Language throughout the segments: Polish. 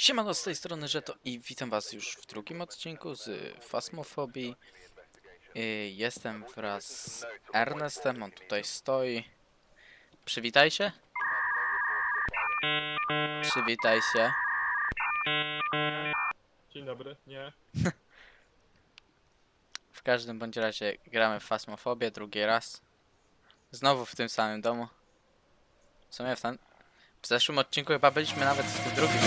Siemano, z tej strony Żeto i witam was już w drugim odcinku z Fasmofobii. Y, Jestem wraz z Ernestem, on tutaj stoi. Przywitaj się. Przywitaj się. Dzień dobry, nie. W każdym bądź razie gramy w Fasmofobię drugi raz. Znowu w tym samym domu. W sumie w, ten... w zeszłym odcinku chyba byliśmy nawet w tym drugim.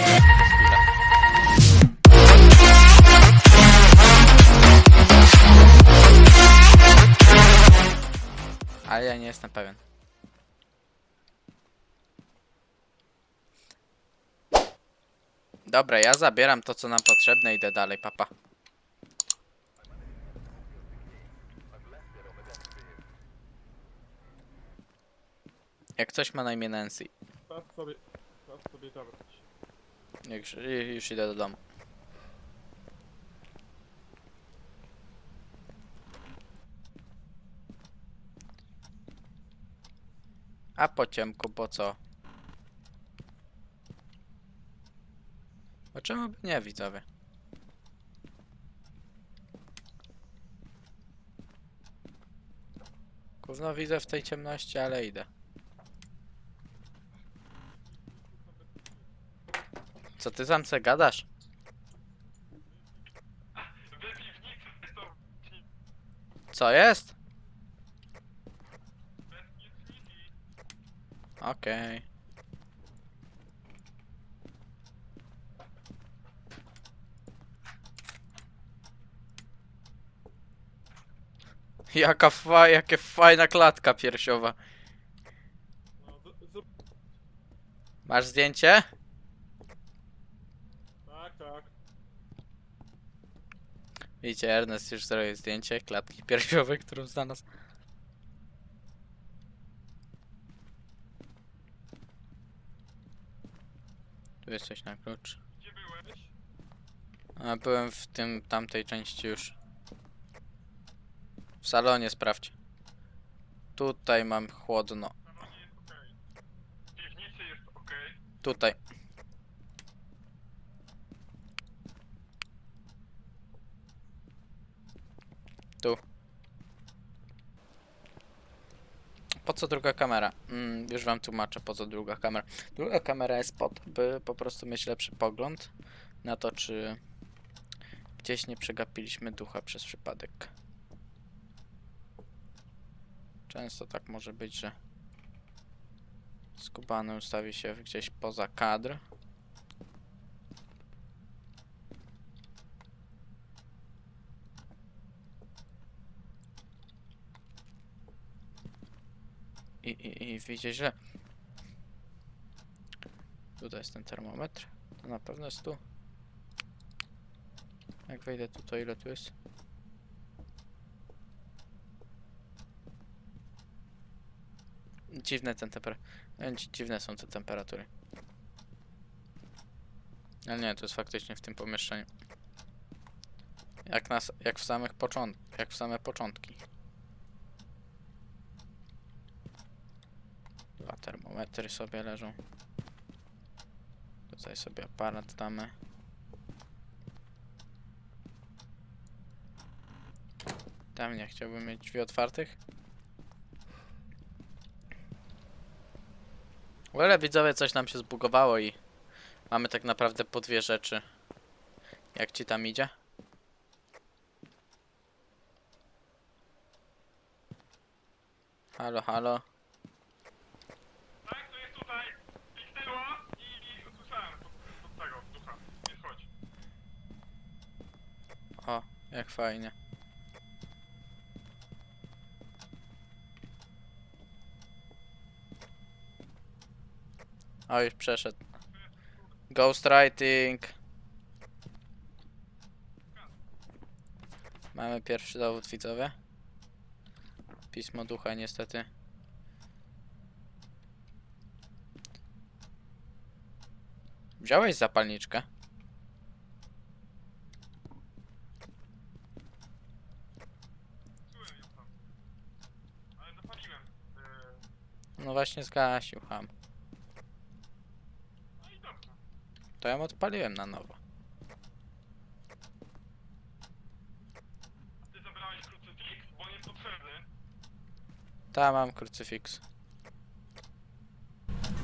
Ale ja nie jestem pewien. Dobra, ja zabieram to co nam potrzebne i idę dalej, papa. Jak coś ma na imię Nancy. Czas sobie, czas sobie zabrać. Już, już idę do domu. A po ciemku po co? Bo czemu by nie widzowie? Gówno widzę w tej ciemności, ale idę. Co ty tam se gadasz? Co jest? Okej. Jaka fa jakie fajna klatka piersiowa. Masz zdjęcie? tak, tak. Widzicie, Ernest już zrobił zdjęcie klatki piersiowej, którą znalazł. Tu jest coś na klucz. Gdzie byłeś? A byłem w tym tamtej części już. W salonie sprawdź. Tutaj mam chłodno. W salonie jest okej. W piwnicy jest okej. Tutaj. Tu. Po co druga kamera? Mm, już wam tłumaczę po co druga kamera. Druga kamera jest po to, by po prostu mieć lepszy pogląd na to, czy gdzieś nie przegapiliśmy ducha przez przypadek. Często tak może być, że skubany ustawi się gdzieś poza kadr. I, i, i widzicie źle. Tutaj jest ten termometr. To na pewno jest tu. Jak wejdę tu, to ile tu jest? Dziwne ten temper... dzi- Dziwne są te temperatury. Ale nie, to jest faktycznie w tym pomieszczeniu. Jak, nas, jak w samych począt, jak w same początki. Dwa termometry sobie leżą. Tutaj sobie aparat damy. Tam nie chciałbym mieć drzwi otwartych. Ale widzowie, coś nam się zbugowało i mamy tak naprawdę po dwie rzeczy. Jak ci tam idzie? Halo, halo. Tak, to jest tutaj. Kliknęło i, i usłyszałem pod, pod tego ducha. Nie wchodź. O, jak fajnie. O, już przeszedł. Ghostwriting. Mamy pierwszy dowód widzowie. Pismo ducha niestety. Wziąłeś zapalniczkę? No właśnie zgasił ham. no i dobrze. To ją odpaliłem na nowo. Ty zabrałeś krucyfiks, bo jest potrzebny. Ta mam krucyfiks.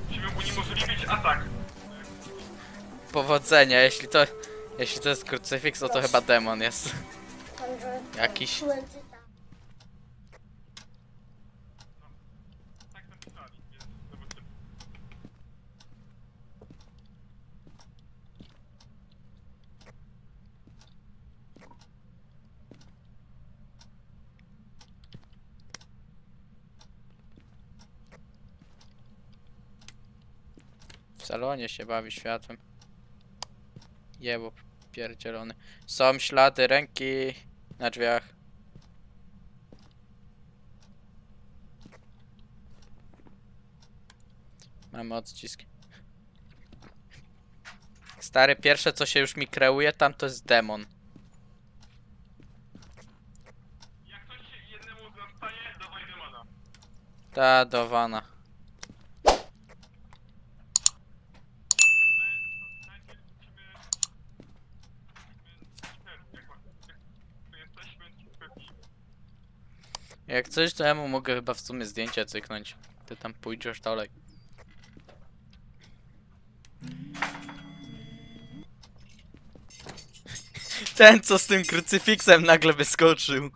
Musimy uniemożliwić atak. Powodzenia, jeśli to... Jeśli to jest krucyfiks, to to chyba demon jest. Jakiś. Tak napisali, więc zobaczymy. W salonie się bawi światłem. Jebo pierdzielony. Są ślady ręki na drzwiach. Mamy odciski. Stary, pierwsze co się już mi kreuje tam to jest demon. Jak się jednemu z nas stanie, dawaj demona. Ta dowana. Najpierw musimy... Jak tu jesteśmy, to pewni. Jak coś to ja mu mogę chyba w sumie zdjęcie cyknąć. Ty tam pójdziesz dalej. Ten co z tym krucyfiksem nagle wyskoczył.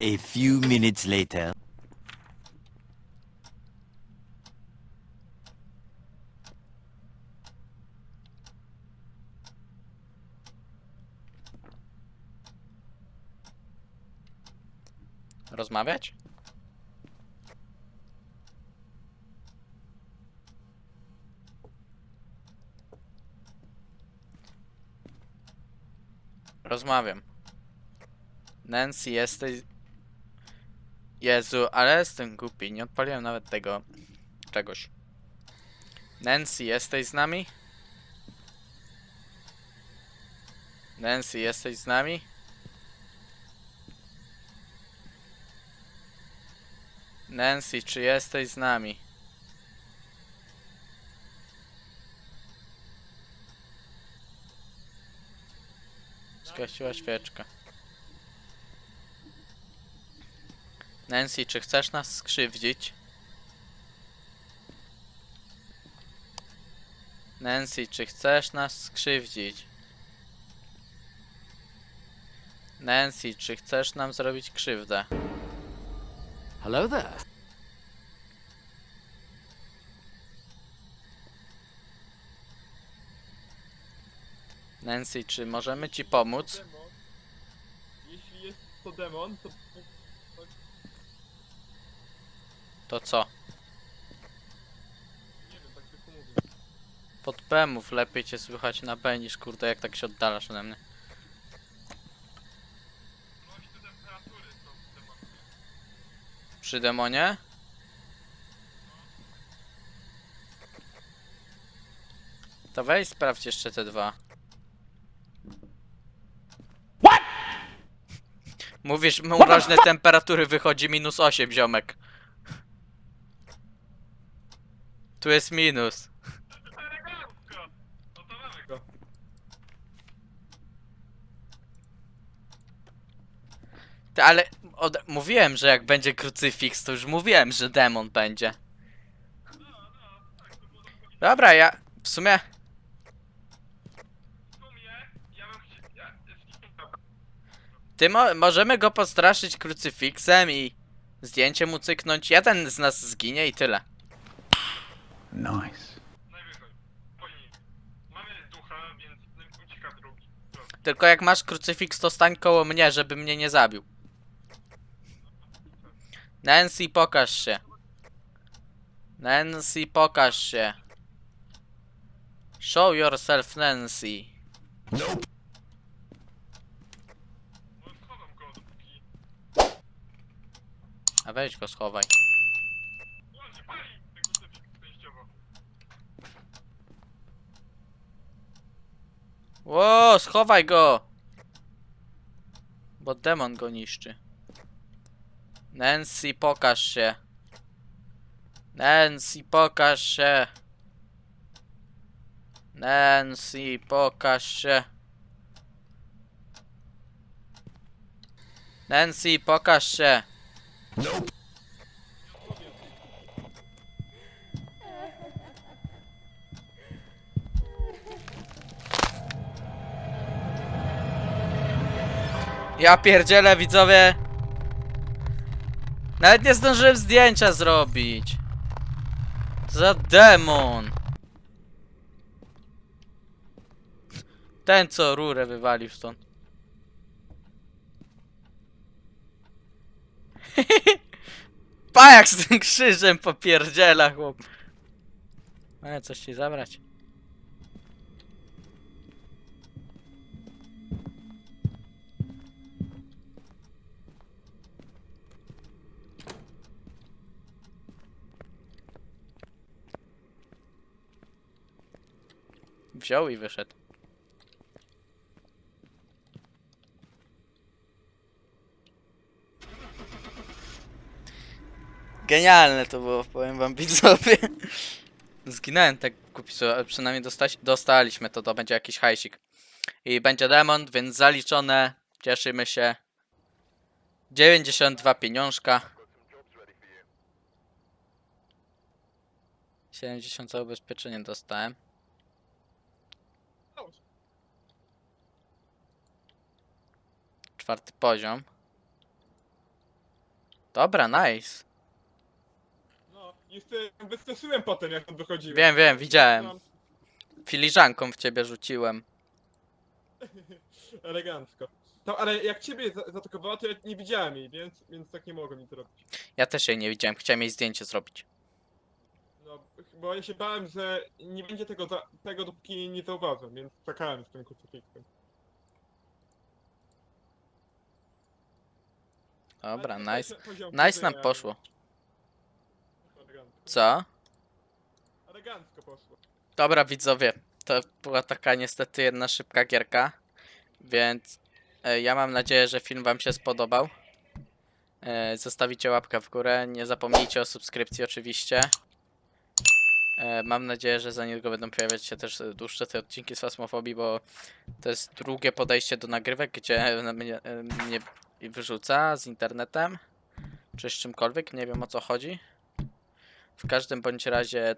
A few minutes later. Rozmawiać? Rozmawiam. Nancy, jesteś... Jezu, ale jestem głupi, nie odpaliłem nawet tego... czegoś. Nancy, jesteś z nami? Nancy, jesteś z nami? Nancy, czy jesteś z nami? Zgasiła świeczkę. Nancy, czy chcesz nas skrzywdzić? Nancy, czy chcesz nas skrzywdzić? Nancy, czy chcesz nam zrobić krzywdę? Hello there. Nancy, czy możemy ci pomóc? Demon. Jeśli jest to demon, to... To co? Nie wiem, tak tylko mówię. Pod Bemów lepiej cię słychać na B niż kurde jak tak się oddalasz ode mnie. Noś te temperatury są w demonie. Przy demonie? To weź sprawdź jeszcze te dwa. Mówisz, mroźne temperatury wychodzi minus 8, ziomek. Tu jest minus. Ty, ale od... mówiłem, że jak będzie krucyfiks, to już mówiłem, że demon będzie. Dobra, ja w sumie. Ty mo możemy go postraszyć krucyfiksem i zdjęcie mu cyknąć. Jeden z nas zginie i tyle. Nice. Tylko jak masz krucyfiks, to stań koło mnie, żeby mnie nie zabił. Nancy, pokaż się. Nancy, pokaż się. Show yourself, Nancy. No dopóki... A weź go schowaj. Ło, schowaj go! Bo demon go niszczy. Nancy, pokaż się. Nancy, pokaż się. Nancy, pokaż się. Nancy, pokaż się. Ja pierdzielę, widzowie. Nawet nie zdążyłem zdjęcia zrobić. Za demon. Ten co rurę wywalił stąd. Pa jak z tym krzyżem popierdziela chłop. E, coś ci zabrać. Wziął i wyszedł. Genialne to było, powiem wam widzowie. Zginąłem tak kupicu, ale przynajmniej dostaliśmy to, to będzie jakiś hajsik. I będzie demon, więc zaliczone, cieszymy się. 92 pieniążka. 70 za ubezpieczenie dostałem. Czwarty poziom. Dobra, nice. No, jeszcze wystraszyłem potem, jak on wychodził. Wiem, wiem, widziałem. Filiżanką w ciebie rzuciłem. Elegancko. No, ale jak ciebie za- zaatakowała, to ja nie widziałem jej, więc, więc tak nie mogłem nic zrobić. Ja też jej nie widziałem, chciałem jej zdjęcie zrobić. No, bo ja się bałem, że nie będzie tego, za, tego dopóki nie zauważę, więc czekałem z tym krucyfiksem. Dobra, Ale nice. Nice nam poszło. Elegancko. Co? Elegancko poszło. Dobra, widzowie, to była taka niestety jedna szybka gierka, więc e, ja mam nadzieję, że film wam się spodobał. E, zostawicie łapkę w górę, nie zapomnijcie o subskrypcji oczywiście. E, mam nadzieję, że za niedługo będą pojawiać się też e, dłuższe te odcinki z Fasmofobii, bo to jest drugie podejście do nagrywek, gdzie na mnie, e, mnie wyrzuca z internetem, czy z czymkolwiek, nie wiem o co chodzi. W każdym bądź razie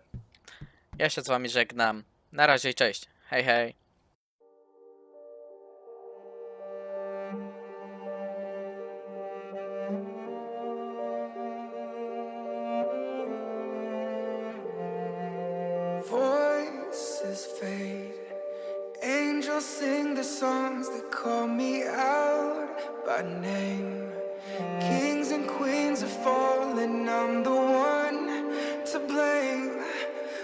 ja się z wami żegnam. Na razie i cześć. Hej, hej. Voices fade. Angels sing the songs that call me out by name. Kings and queens are fallen, I'm the one to blame.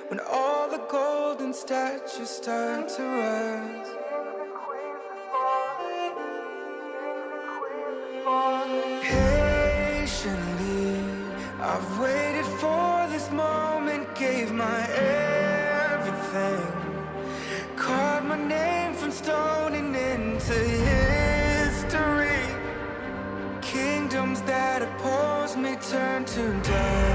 When all the golden statues start to rise. Patiently, I've waited for this moment, gave my everything. Called my name. turn to dust.